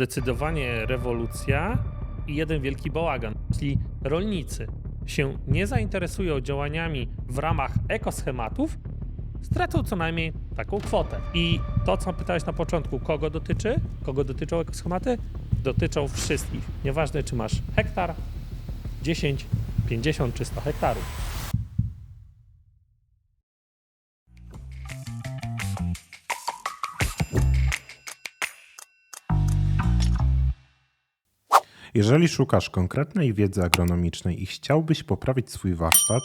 Zdecydowanie rewolucja i jeden wielki bałagan. Jeśli rolnicy się nie zainteresują działaniami w ramach ekoschematów, stracą co najmniej taką kwotę. I to, co pytałeś na początku, kogo dotyczy? Kogo dotyczą ekoschematy? Dotyczą wszystkich. Nieważne, czy masz hektar, 10, 50 czy 100 hektarów. Jeżeli szukasz konkretnej wiedzy agronomicznej i chciałbyś poprawić swój warsztat,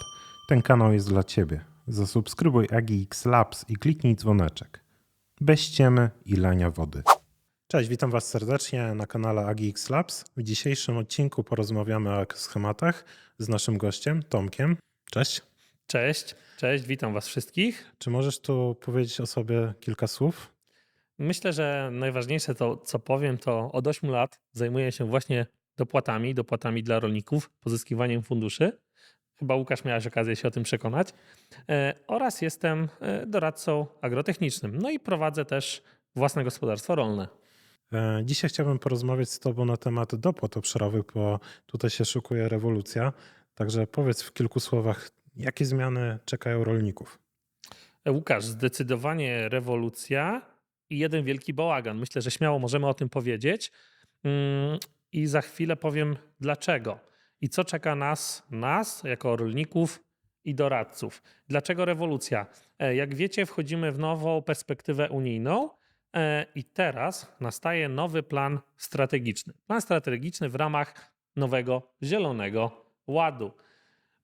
ten kanał jest dla Ciebie. Zasubskrybuj AGX Labs i kliknij dzwoneczek. Bez ściemy i lania wody. Cześć, witam Was serdecznie na kanale AGX Labs. W dzisiejszym odcinku porozmawiamy o schematach z naszym gościem Tomkiem. Cześć. Cześć, cześć, witam Was wszystkich. Czy możesz tu powiedzieć o sobie kilka słów? Myślę, że najważniejsze to, co powiem, to od 8 lat zajmuję się właśnie dopłatami, dopłatami dla rolników, pozyskiwaniem funduszy. Chyba Łukasz miałeś okazję się o tym przekonać. E, oraz jestem e, doradcą agrotechnicznym. No i prowadzę też własne gospodarstwo rolne. E, Dzisiaj chciałbym porozmawiać z Tobą na temat dopłat obszarowych, bo tutaj się szukuje rewolucja. Także powiedz w kilku słowach, jakie zmiany czekają rolników. Łukasz, zdecydowanie rewolucja i jeden wielki bałagan. Myślę, że śmiało możemy o tym powiedzieć. I za chwilę powiem dlaczego i co czeka nas, nas jako rolników i doradców. Dlaczego rewolucja? E, Jak wiecie, wchodzimy w nową perspektywę unijną e, i teraz nastaje nowy plan strategiczny. Plan strategiczny w ramach nowego Zielonego Ładu.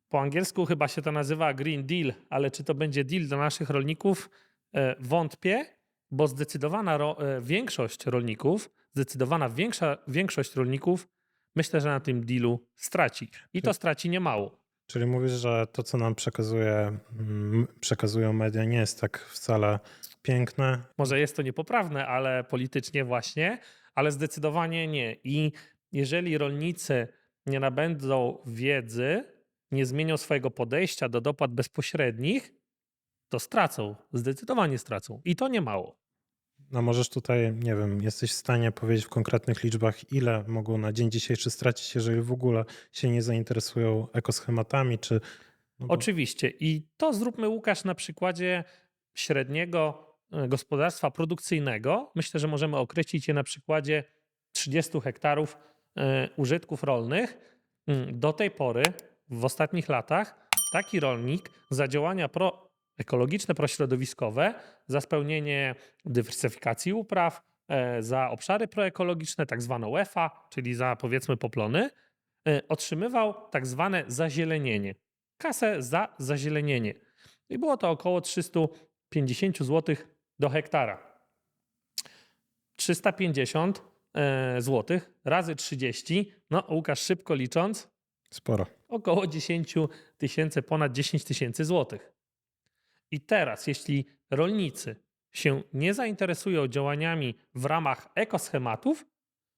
Po angielsku chyba się to nazywa Green Deal, ale czy to będzie deal dla naszych rolników? E, Wątpię, bo zdecydowana większość rolników, zdecydowana większa, większość rolników myślę, że na tym dealu straci. I to straci niemało. Czyli mówisz, że to, co nam przekazuje, mm, przekazują media, nie jest tak wcale piękne. Może jest to niepoprawne, ale politycznie właśnie, ale zdecydowanie nie. I jeżeli rolnicy nie nabędą wiedzy, nie zmienią swojego podejścia do dopłat bezpośrednich, to stracą, zdecydowanie stracą. I to nie mało. No możesz tutaj, nie wiem, jesteś w stanie powiedzieć w konkretnych liczbach, ile mogą na dzień dzisiejszy stracić, jeżeli w ogóle się nie zainteresują ekoschematami, czy... No bo- Oczywiście. I to zróbmy, Łukasz, na przykładzie średniego e, gospodarstwa produkcyjnego. Myślę, że możemy określić je na przykładzie 30 hektarów e, użytków rolnych. Mm, Do tej pory, w ostatnich latach, taki rolnik za działania pro ekologiczne, prośrodowiskowe, za spełnienie dywersyfikacji upraw, e, za obszary proekologiczne, tak zwane UEFA, czyli za powiedzmy poplony, e, otrzymywał tak zwane zazielenienie kasę za zazielenienie. I było to około 350 zł do hektara. 350 zł razy 30, no Łukasz szybko licząc, Sporo. około 10 tysięcy, ponad 10 tysięcy złotych. I teraz, jeśli rolnicy się nie zainteresują działaniami w ramach ekoschematów,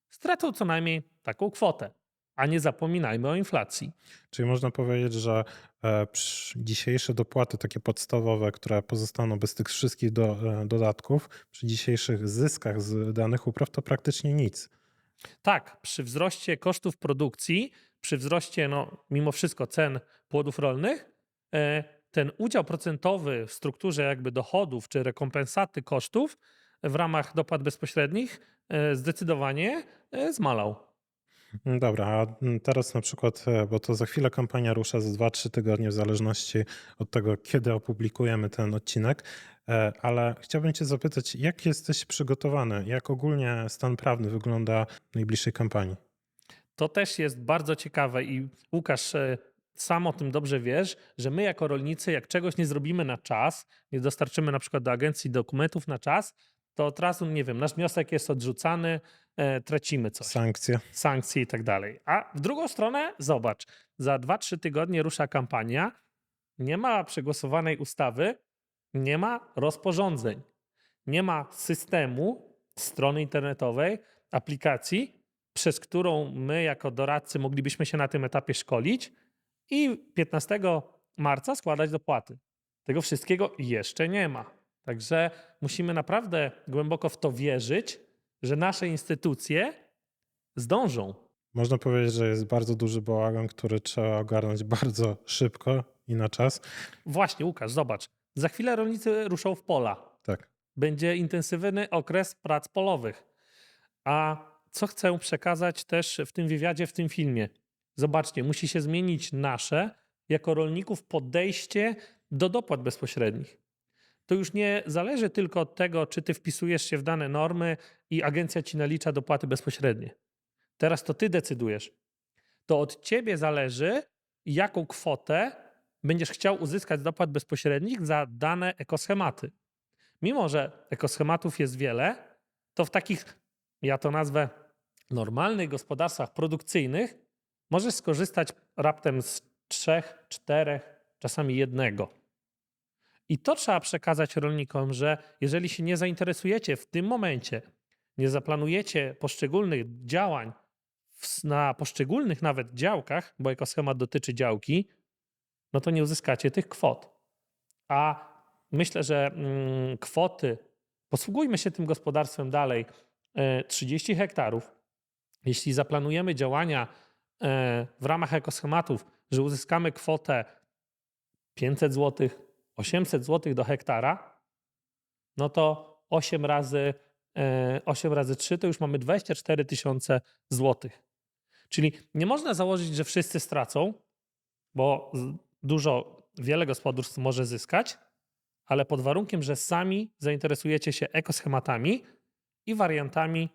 stracą co najmniej taką kwotę. A nie zapominajmy o inflacji. Czyli można powiedzieć, że e, dzisiejsze dopłaty takie podstawowe, które pozostaną bez tych wszystkich do, e, dodatków, przy dzisiejszych zyskach z danych upraw to praktycznie nic. Tak, przy wzroście kosztów produkcji, przy wzroście, no, mimo wszystko, cen płodów rolnych, e, ten udział procentowy w strukturze jakby dochodów czy rekompensaty kosztów w ramach dopłat bezpośrednich e, zdecydowanie e, zmalał. Mm, Dobra, a mm, teraz na przykład, e, bo to za chwilę kampania rusza za 2-3 tygodnie, w zależności od tego, kiedy opublikujemy ten odcinek, ale chciałbym Cię zapytać, jak jesteś przygotowany? Jak ogólnie stan prawny wygląda w najbliższej kampanii? To też jest bardzo ciekawe i Łukasz, sam o tym dobrze wiesz, że my jako rolnicy, jak czegoś nie zrobimy na czas, nie dostarczymy na przykład do agencji dokumentów na czas, to od razu, nie wiem, nasz wniosek jest odrzucany, e, tracimy coś. Sankcje? sankcje i tak dalej. A w drugą stronę, zobacz, za 2-3 tygodnie rusza kampania, nie ma przegłosowanej ustawy, nie ma rozporządzeń, nie ma systemu strony internetowej, aplikacji, przez którą my jako doradcy moglibyśmy się na tym etapie szkolić i 15 marca składać dopłaty. Tego wszystkiego jeszcze nie ma. Także musimy naprawdę głęboko w to wierzyć, że nasze instytucje zdążą. Można powiedzieć, że jest bardzo duży bałagan, który trzeba ogarnąć bardzo szybko i na czas. Właśnie, Łukasz, zobacz. Za chwilę rolnicy ruszą w pola. Tak. Będzie intensywny okres prac polowych. A co chcę przekazać też w tym wywiadzie, w tym filmie? Zobaczcie, musi się zmienić nasze, jako rolników, podejście do dopłat bezpośrednich. To już nie zależy tylko od tego, czy ty wpisujesz się w dane normy i agencja ci nalicza dopłaty bezpośrednie. Teraz to ty decydujesz. To od ciebie zależy, jaką kwotę będziesz chciał uzyskać z dopłat bezpośrednich za dane ekoschematy. Mimo, że ekoschematów jest wiele, to w takich, ja to nazwę, normalnych gospodarstwach produkcyjnych możesz skorzystać raptem z trzech, czterech, czasami jednego. I to trzeba przekazać rolnikom, że jeżeli się nie zainteresujecie w tym momencie, nie zaplanujecie poszczególnych działań na poszczególnych nawet działkach, bo ekoschemat dotyczy działki, no to nie uzyskacie tych kwot. A myślę, że mm, kwoty, posługujmy się tym gospodarstwem dalej, e, 30 hektarów. Jeśli zaplanujemy działania e, w ramach ekoschematów, że uzyskamy kwotę 500 zł, 800 zł do hektara, no to 8 razy, e, 8 razy 3 to już mamy 24 tysiące złotych. Czyli nie można założyć, że wszyscy stracą, bo dużo, wiele gospodarstw może zyskać, ale pod warunkiem, że sami zainteresujecie się ekoschematami i wariantami,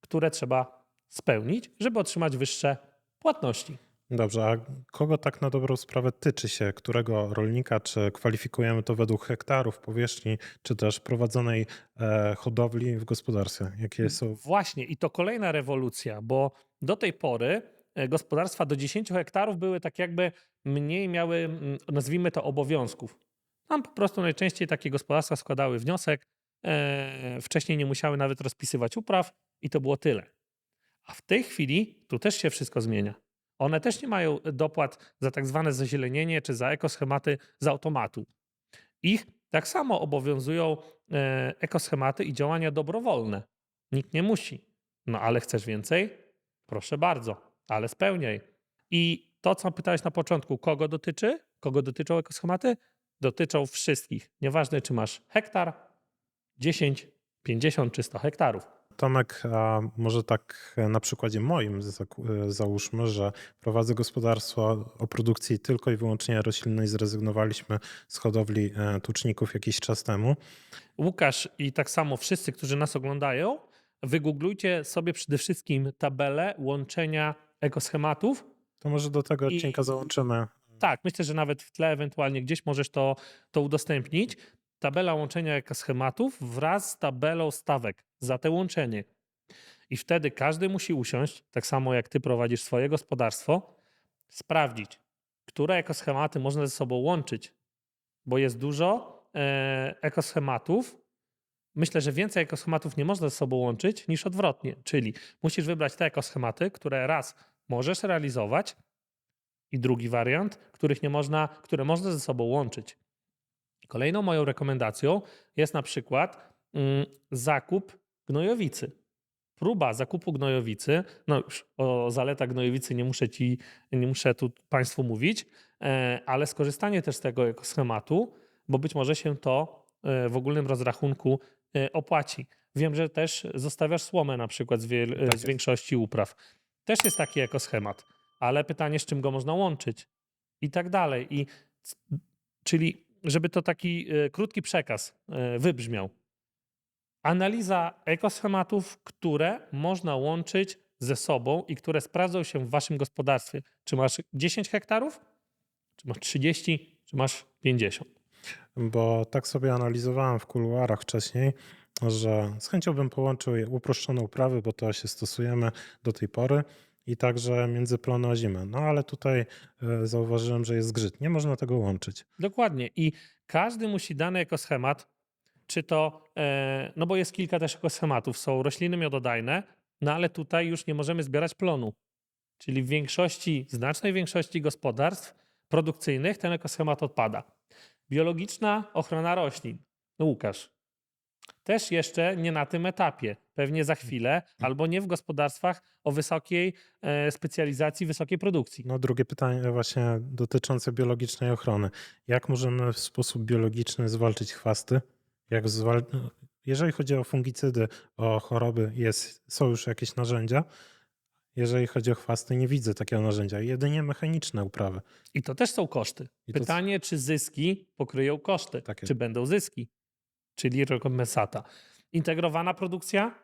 które trzeba spełnić, żeby otrzymać wyższe płatności. Dobrze, a kogo tak na dobrą sprawę tyczy się? Którego rolnika? Czy kwalifikujemy to według hektarów, powierzchni, czy też prowadzonej e, hodowli w gospodarstwie? Jakie są Właśnie, i to kolejna rewolucja, bo do tej pory e, gospodarstwa do 10 hektarów były tak jakby mniej miały, mm, nazwijmy to, obowiązków. Tam po prostu najczęściej takie gospodarstwa składały wniosek, e, wcześniej nie musiały nawet rozpisywać upraw i to było tyle. A w tej chwili tu też się wszystko zmienia. One też nie mają dopłat za tak zwane zazielenienie czy za ekoschematy z automatu. Ich tak samo obowiązują e, ekoschematy i działania dobrowolne. Nikt nie musi. No ale chcesz więcej? Proszę bardzo, ale spełniaj. I to, co pytałeś na początku, kogo dotyczy? Kogo dotyczą ekoschematy? Dotyczą wszystkich. Nieważne, czy masz hektar, 10, 50 czy 100 hektarów. Tomek, a może tak na przykładzie moim e, załóżmy, że prowadzę gospodarstwo o produkcji tylko i wyłącznie roślinnej. Zrezygnowaliśmy z hodowli e, tuczników jakiś czas temu. Łukasz i tak samo wszyscy, którzy nas oglądają, wygooglujcie sobie przede wszystkim tabelę łączenia ekoschematów. To może do tego I- odcinka załączymy. Tak, myślę, że nawet w tle ewentualnie gdzieś możesz to, to udostępnić. Tabela łączenia ekoschematów wraz z tabelą stawek za te łączenie. I wtedy każdy musi usiąść, tak samo jak ty prowadzisz swoje gospodarstwo, sprawdzić, które ekoschematy można ze sobą łączyć, bo jest dużo e, ekoschematów. Myślę, że więcej ekoschematów nie można ze sobą łączyć niż odwrotnie, czyli musisz wybrać te ekoschematy, które raz możesz realizować, i drugi wariant, których nie można, które można ze sobą łączyć. Kolejną moją rekomendacją jest na przykład mm, zakup gnojowicy. Próba zakupu gnojowicy, no już o zaletach gnojowicy nie muszę ci, nie muszę tu Państwu mówić, e, ale skorzystanie też z tego jako schematu, bo być może się to e, w ogólnym rozrachunku e, opłaci. Wiem, że też zostawiasz słomę na przykład z, Tak z większości upraw. Też jest taki ekoschemat, ale pytanie, z czym go można łączyć i tak dalej. I, czyli, żeby to taki krótki przekaz wybrzmiał. Analiza ekoschematów, które można łączyć ze sobą i które sprawdzą się w waszym gospodarstwie. Czy masz 10 hektarów, czy masz 30, czy masz 50. Bo tak sobie analizowałem w kuluarach wcześniej, że z chęcią bym połączył uproszczone uprawy, bo to się stosujemy do tej pory i także między plony o zimę. No ale tutaj e, zauważyłem, że jest zgrzyt. Nie można tego łączyć. Dokładnie. I każdy musi dany ekoschemat, czy to, e, no bo jest kilka też ekoschematów, są rośliny miododajne, no ale tutaj już nie możemy zbierać plonu. Czyli w większości, znacznej większości gospodarstw produkcyjnych ten ekoschemat odpada. Biologiczna ochrona roślin. No Łukasz, Też jeszcze nie na tym etapie, pewnie za chwilę, albo nie w gospodarstwach o wysokiej e, specjalizacji, wysokiej produkcji. No drugie pytanie właśnie dotyczące biologicznej ochrony. Jak możemy w sposób biologiczny zwalczyć chwasty? Jak zwal... Jeżeli chodzi o fungicydy, o choroby, jest, są już jakieś narzędzia. Jeżeli chodzi o chwasty, nie widzę takiego narzędzia. Jedynie mechaniczne uprawy. I to też są koszty. I to- Pytanie, czy zyski pokryją koszty, Tak jest. czy będą zyski, czyli rekompensata. Integrowana produkcja?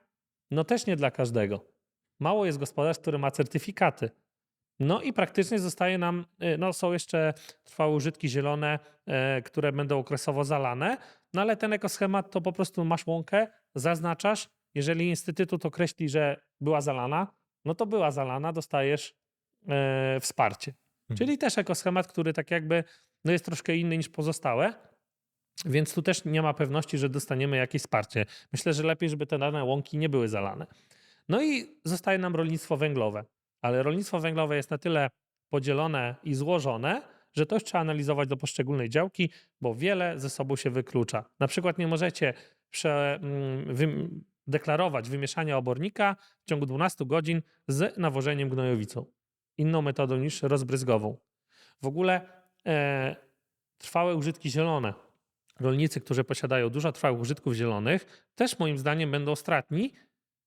No też nie dla każdego. Mało jest gospodarstw, które ma certyfikaty. No i praktycznie zostaje nam, y, no są jeszcze trwałe użytki zielone, e, które będą okresowo zalane, no ale ten ekoschemat to po prostu masz łąkę, zaznaczasz, jeżeli instytut określi, że była zalana, no to była zalana, dostajesz e, wsparcie. Mhm. Czyli też ekoschemat, który tak jakby no jest troszkę inny niż pozostałe, więc tu też nie ma pewności, że dostaniemy jakieś wsparcie. Myślę, że lepiej, żeby te dane łąki nie były zalane. No i zostaje nam rolnictwo węglowe. Ale rolnictwo węglowe jest na tyle podzielone i złożone, że to trzeba analizować do poszczególnej działki, bo wiele ze sobą się wyklucza. Na przykład nie możecie prze, mm, wym, deklarować wymieszania obornika w ciągu 12 godzin z nawożeniem gnojowicą. Inną metodą niż rozbryzgową. W ogóle e, trwałe użytki zielone. Rolnicy, którzy posiadają dużo trwałych użytków zielonych, też moim zdaniem będą stratni,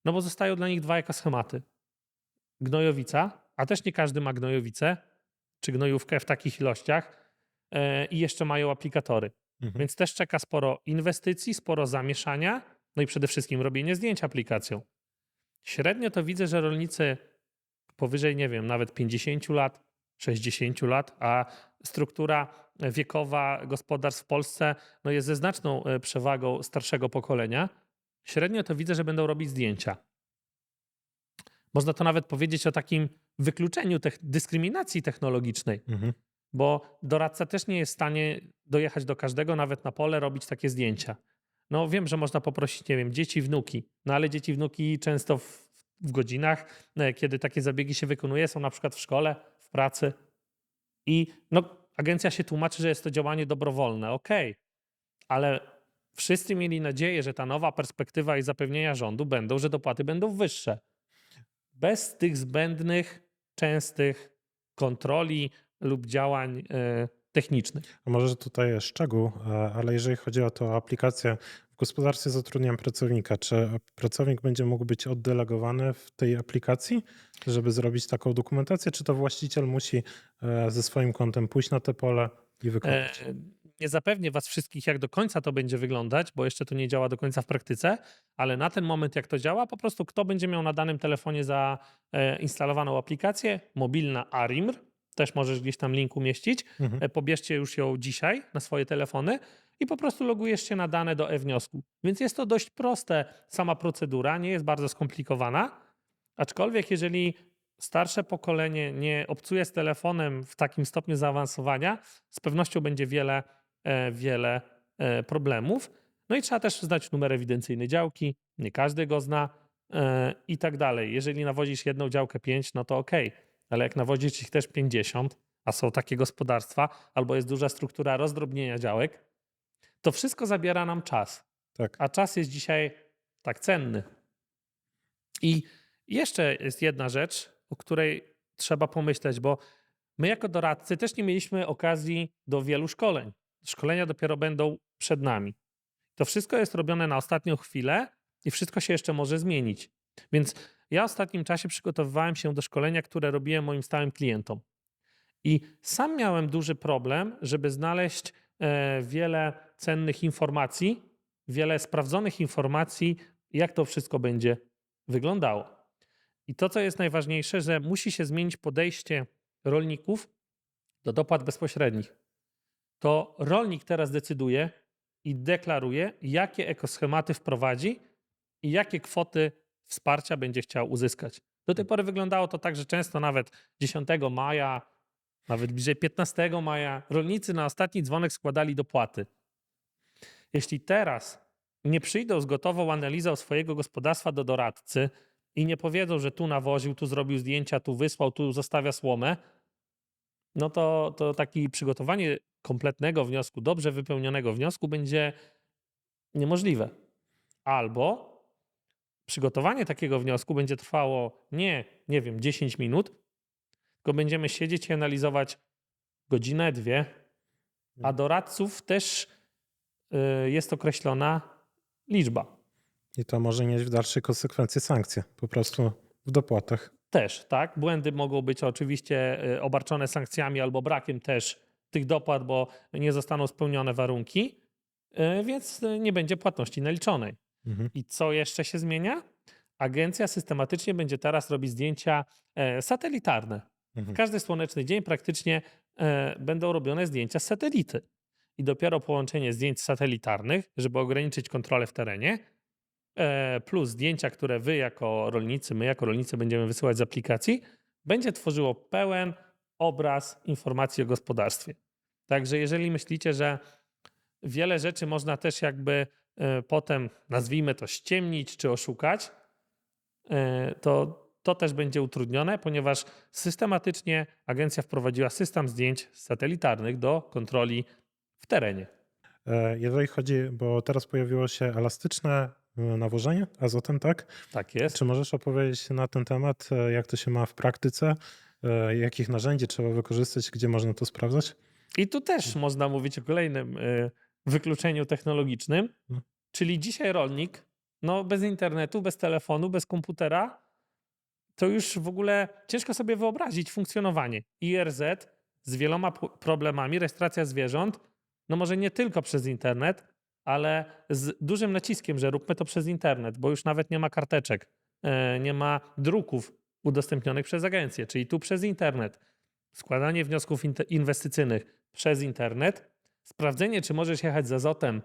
no bo zostają dla nich dwa ekoschematy. Gnojowica, a też nie każdy ma gnojowicę, czy gnojówkę w takich ilościach e, i jeszcze mają aplikatory. Mhm. Więc też czeka sporo inwestycji, sporo zamieszania, no i przede wszystkim robienie zdjęć aplikacją. Średnio to widzę, że rolnicy powyżej, nie wiem, nawet 50 lat, 60 lat, a struktura wiekowa gospodarstw w Polsce no jest ze znaczną e, przewagą starszego pokolenia. Średnio to widzę, że będą robić zdjęcia. Można to nawet powiedzieć o takim wykluczeniu dyskryminacji technologicznej Mhm. bo doradca też nie jest w stanie dojechać do każdego, nawet na pole, robić takie zdjęcia. No wiem, że można poprosić, nie wiem, dzieci, wnuki, no ale dzieci, wnuki często w, w godzinach, e, kiedy takie zabiegi się wykonuje, są na przykład w szkole, w pracy i no agencja się tłumaczy, że jest to działanie dobrowolne, okej, ale wszyscy mieli nadzieję, że ta nowa perspektywa i zapewnienia rządu będą, że dopłaty będą wyższe. Bez tych zbędnych, częstych kontroli lub działań e, technicznych. A może tutaj jest szczegół, e, ale jeżeli chodzi o tą aplikację, w gospodarstwie zatrudniam pracownika. Czy pracownik będzie mógł być oddelegowany w tej aplikacji, żeby zrobić taką dokumentację, czy to właściciel musi e, ze swoim kontem pójść na te pole i wykonać? E, Nie zapewnię Was wszystkich, jak do końca to będzie wyglądać, bo jeszcze to nie działa do końca w praktyce, ale na ten moment, jak to działa, po prostu kto będzie miał na danym telefonie zainstalowaną aplikację, mobilna ARIMR, też możesz gdzieś tam link umieścić, Mhm. E, pobierzcie już ją dzisiaj na swoje telefony i po prostu logujesz się na dane do e-wniosku. Więc jest to dość proste, sama procedura, nie jest bardzo skomplikowana, aczkolwiek jeżeli starsze pokolenie nie obcuje z telefonem w takim stopniu zaawansowania, z pewnością będzie wiele, e, wiele e, problemów. No i trzeba też znać numer ewidencyjny działki, nie każdy go zna e, i tak dalej. Jeżeli nawozisz jedną działkę 5, no to ok, ale jak nawozisz ich też 50, a są takie gospodarstwa, albo jest duża struktura rozdrobnienia działek, to wszystko zabiera nam czas. Tak. A czas jest dzisiaj tak cenny. I jeszcze jest jedna rzecz, o której trzeba pomyśleć, bo my jako doradcy też nie mieliśmy okazji do wielu szkoleń. Szkolenia dopiero będą przed nami. To wszystko jest robione na ostatnią chwilę i wszystko się jeszcze może zmienić. Więc ja w ostatnim czasie przygotowywałem się do szkolenia, które robiłem moim stałym klientom. I sam miałem duży problem, żeby znaleźć e, wiele cennych informacji, wiele sprawdzonych informacji, jak to wszystko będzie wyglądało. I to, co jest najważniejsze, że musi się zmienić podejście rolników do dopłat bezpośrednich. To rolnik teraz decyduje i deklaruje, jakie ekoschematy wprowadzi i jakie kwoty wsparcia będzie chciał uzyskać. Do tej pory wyglądało to tak, że często nawet 10 maja, nawet bliżej 15 maja, rolnicy na ostatni dzwonek składali dopłaty. Jeśli teraz nie przyjdą z gotową analizą swojego gospodarstwa do doradcy i nie powiedzą, że tu nawoził, tu zrobił zdjęcia, tu wysłał, tu zostawia słomę, no to, to takie przygotowanie kompletnego wniosku, dobrze wypełnionego wniosku będzie niemożliwe. Albo przygotowanie takiego wniosku będzie trwało nie, nie wiem, 10 minut, tylko będziemy siedzieć i analizować godzinę, dwie, a doradców też y, jest określona liczba. I to może mieć w dalszej konsekwencji sankcje, po prostu w dopłatach. Też, tak? Błędy mogą być oczywiście y, obarczone sankcjami albo brakiem też tych dopłat, bo nie zostaną spełnione warunki, y, więc nie będzie płatności naliczonej. Mhm. I co jeszcze się zmienia? Agencja systematycznie będzie teraz robić zdjęcia e, satelitarne. Mhm. W każdy słoneczny dzień praktycznie e, będą robione zdjęcia z satelity. I dopiero połączenie zdjęć satelitarnych, żeby ograniczyć kontrolę w terenie, e, plus zdjęcia, które wy jako rolnicy, my jako rolnicy będziemy wysyłać z aplikacji, będzie tworzyło pełen obraz informacji o gospodarstwie. Także jeżeli myślicie, że wiele rzeczy można też jakby e, potem, nazwijmy to, ściemnić czy oszukać, e, to to też będzie utrudnione, ponieważ systematycznie agencja wprowadziła system zdjęć satelitarnych do kontroli w terenie. E, Jeżeli chodzi, bo teraz pojawiło się elastyczne nawożenie azotem, tak? Tak jest. Czy możesz opowiedzieć na ten temat, jak to się ma w praktyce? E, Jakich narzędzi trzeba wykorzystać, gdzie można to sprawdzać? I tu też można mówić o kolejnym y, wykluczeniu technologicznym, No. czyli dzisiaj rolnik, no bez internetu, bez telefonu, bez komputera, to już w ogóle ciężko sobie wyobrazić funkcjonowanie IRZ z wieloma problemami, rejestracja zwierząt, no może nie tylko przez internet, ale z dużym naciskiem, że róbmy to przez internet, bo już nawet nie ma karteczek, e, nie ma druków udostępnionych przez agencję, czyli tu przez internet. Składanie wniosków inwestycyjnych przez internet, sprawdzenie, czy możesz jechać z azotem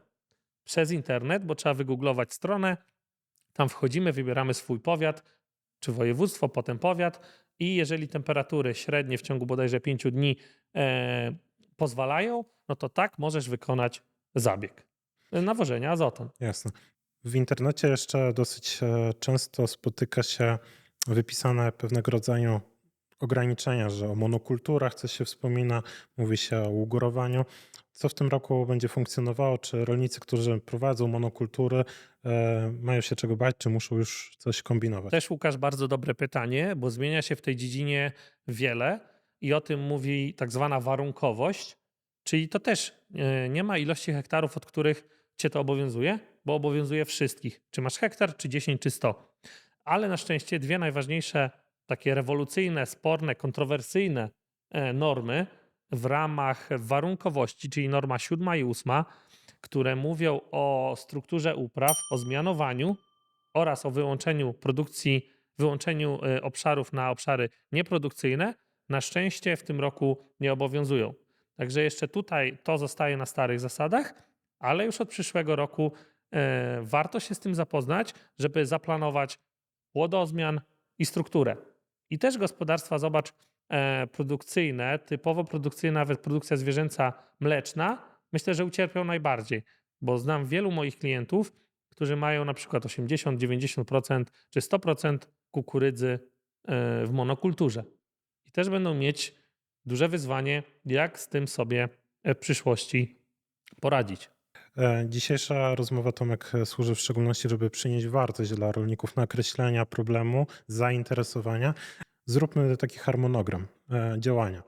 przez internet, bo trzeba wygooglować stronę, tam wchodzimy, wybieramy swój powiat, czy województwo, potem powiat i jeżeli temperatury średnie w ciągu bodajże 5 dni e, pozwalają, no to tak możesz wykonać zabieg nawożenia azotem. Jasne. W internecie jeszcze dosyć e, często spotyka się wypisane pewnego rodzaju ograniczenia, że o monokulturach coś się wspomina, mówi się o ugorowaniu. Co w tym roku będzie funkcjonowało? Czy rolnicy, którzy prowadzą monokultury, e, mają się czego bać, czy muszą już coś kombinować? Też Łukasz, bardzo dobre pytanie, bo zmienia się w tej dziedzinie wiele i o tym mówi tak zwana warunkowość, czyli to też e, nie ma ilości hektarów, od których cię to obowiązuje, bo obowiązuje wszystkich. Czy masz hektar, czy 10, czy 100. Ale na szczęście dwie najważniejsze, takie rewolucyjne, sporne, kontrowersyjne e, normy w ramach warunkowości, czyli norma siódma i ósma, które mówią o strukturze upraw, o zmianowaniu oraz o wyłączeniu produkcji, wyłączeniu e, obszarów na obszary nieprodukcyjne, na szczęście w tym roku nie obowiązują. Także jeszcze tutaj to zostaje na starych zasadach, ale już od przyszłego roku e, warto się z tym zapoznać, żeby zaplanować płodozmian i strukturę. I też gospodarstwa, zobacz, e, produkcyjne, typowo produkcyjna, nawet produkcja zwierzęca mleczna, myślę, że ucierpią najbardziej, bo znam wielu moich klientów, którzy mają na przykład 80, 90% czy 100% kukurydzy e, w monokulturze. I też będą mieć duże wyzwanie, jak z tym sobie e, w przyszłości poradzić. E, Dzisiejsza rozmowa, Tomek, służy w szczególności, żeby przynieść wartość dla rolników, nakreślenia problemu, zainteresowania. Zróbmy taki harmonogram e, działania.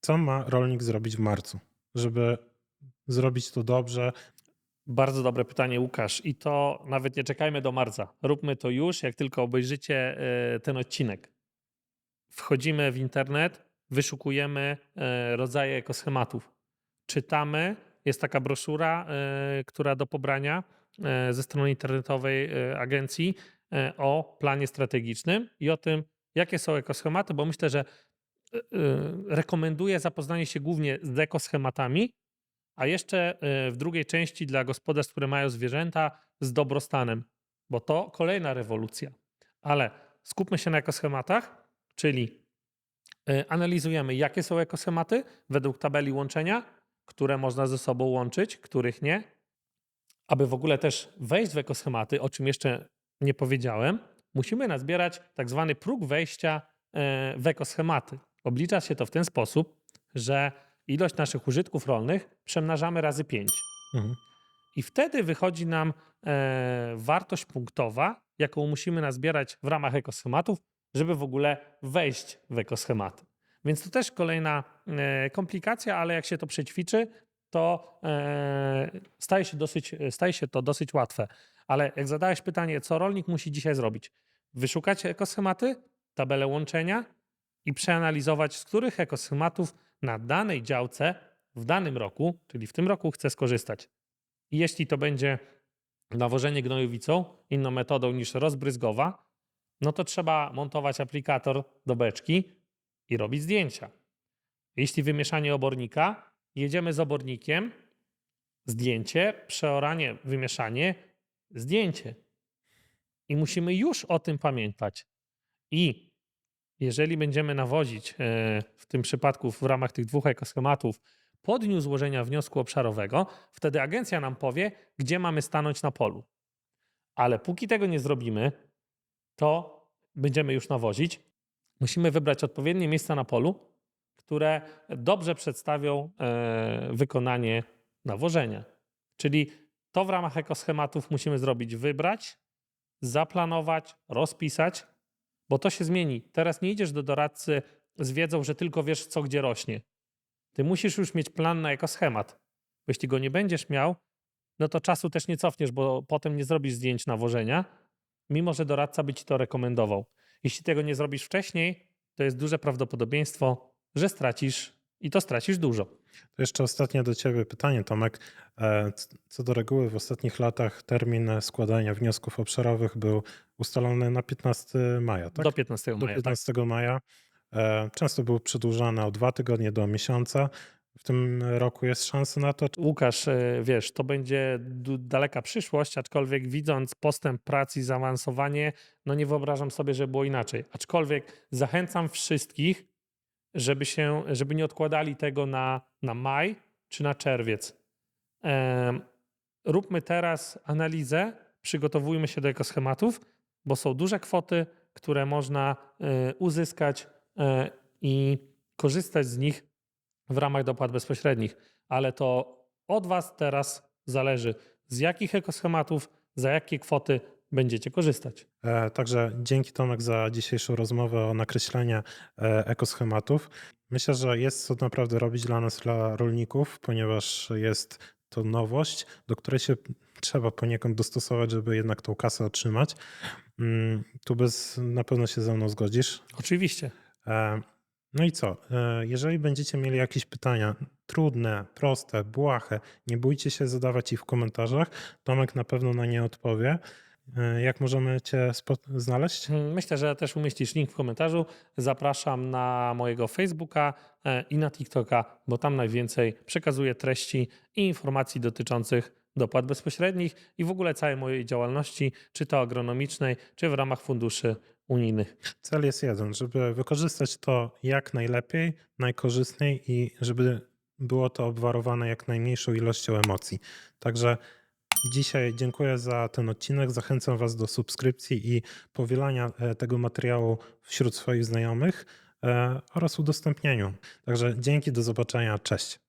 Co ma rolnik zrobić w marcu, żeby zrobić to dobrze? Bardzo dobre pytanie, Łukasz. I to nawet nie czekajmy do marca. Róbmy to już, jak tylko obejrzycie e, ten odcinek. Wchodzimy w internet, wyszukujemy rodzaje ekoschematów. Czytamy, jest taka broszura, e, która do pobrania e, ze strony internetowej e, agencji o planie strategicznym i o tym, jakie są ekoschematy, bo myślę, że rekomenduję zapoznanie się głównie z ekoschematami, a jeszcze w drugiej części dla gospodarstw, które mają zwierzęta z dobrostanem, bo to kolejna rewolucja. Ale skupmy się na ekoschematach, czyli analizujemy, jakie są ekoschematy według tabeli łączenia, które można ze sobą łączyć, których nie. Aby w ogóle też wejść w ekoschematy, o czym jeszcze nie powiedziałem, musimy nazbierać tak zwany próg wejścia e, w ekoschematy. Oblicza się to w ten sposób, że ilość naszych użytków rolnych przemnażamy razy 5. Mhm. I wtedy wychodzi nam e, wartość punktowa, jaką musimy nazbierać w ramach ekoschematów, żeby w ogóle wejść w ekoschematy. Więc to też kolejna e, komplikacja, ale jak się to przećwiczy, to e, staje się, dosyć, staje się to dosyć łatwe. Ale jak zadałeś pytanie, co rolnik musi dzisiaj zrobić? Wyszukać ekoschematy, tabelę łączenia i przeanalizować, z których ekoschematów na danej działce w danym roku, czyli w tym roku, chce skorzystać. I jeśli to będzie nawożenie gnojowicą, inną metodą niż rozbryzgowa, no to trzeba montować aplikator do beczki i robić zdjęcia. Jeśli wymieszanie obornika, jedziemy z obornikiem, zdjęcie, przeoranie, wymieszanie, zdjęcie. I musimy już o tym pamiętać. I jeżeli będziemy nawozić, e, w tym przypadku w ramach tych dwóch ekoschematów, po dniu złożenia wniosku obszarowego, wtedy agencja nam powie, gdzie mamy stanąć na polu. Ale póki tego nie zrobimy, to będziemy już nawozić. Musimy wybrać odpowiednie miejsca na polu, które dobrze przedstawią e, wykonanie nawożenia. Czyli to w ramach ekoschematów musimy zrobić, wybrać, zaplanować, rozpisać, bo to się zmieni. Teraz nie idziesz do doradcy z wiedzą, że tylko wiesz, co gdzie rośnie. Ty musisz już mieć plan na ekoschemat. Bo jeśli go nie będziesz miał, no to czasu też nie cofniesz, bo potem nie zrobisz zdjęć nawożenia, mimo że doradca by ci to rekomendował. Jeśli tego nie zrobisz wcześniej, to jest duże prawdopodobieństwo, że stracisz i to stracisz dużo. To jeszcze ostatnie do Ciebie pytanie, Tomek. E, Co do reguły w ostatnich latach termin składania wniosków obszarowych był ustalony na 15 maja, tak? Do 15 do maja. tak. 15 maja. E, Często był przedłużany o dwa tygodnie do miesiąca. W tym roku jest szansa na to. Łukasz, e, wiesz, to będzie daleka przyszłość, aczkolwiek widząc postęp prac i zaawansowanie, no nie wyobrażam sobie, że było inaczej. Aczkolwiek zachęcam wszystkich, żeby się, żeby nie odkładali tego na, na maj czy na czerwiec. Em, róbmy teraz analizę, przygotowujmy się do ekoschematów, bo są duże kwoty, które można e, uzyskać e, i korzystać z nich w ramach dopłat bezpośrednich. Ale to od Was teraz zależy, z jakich ekoschematów, za jakie kwoty będziecie korzystać. E, Także dzięki Tomek za dzisiejszą rozmowę o nakreśleniu e, ekoschematów. Myślę, że jest co naprawdę robić dla nas, dla rolników, ponieważ jest to nowość, do której się trzeba poniekąd dostosować, żeby jednak tą kasę otrzymać. Mm, Tu bez, na pewno się ze mną zgodzisz. Oczywiście. E, No i co? E, Jeżeli będziecie mieli jakieś pytania trudne, proste, błahe, nie bójcie się zadawać ich w komentarzach. Tomek na pewno na nie odpowie. E, Jak możemy Cię znaleźć? Mm, Myślę, że też umieścisz link w komentarzu. Zapraszam na mojego Facebooka e, i na TikToka, bo tam najwięcej przekazuję treści i informacji dotyczących dopłat bezpośrednich i w ogóle całej mojej działalności, czy to agronomicznej, czy w ramach funduszy unijnych. Cel jest jeden, żeby wykorzystać to jak najlepiej, najkorzystniej i żeby było to obwarowane jak najmniejszą ilością emocji. Także dzisiaj dziękuję za ten odcinek. Zachęcam Was do subskrypcji i powielania e, tego materiału wśród swoich znajomych e, oraz udostępnieniu. Także dzięki, do zobaczenia, cześć.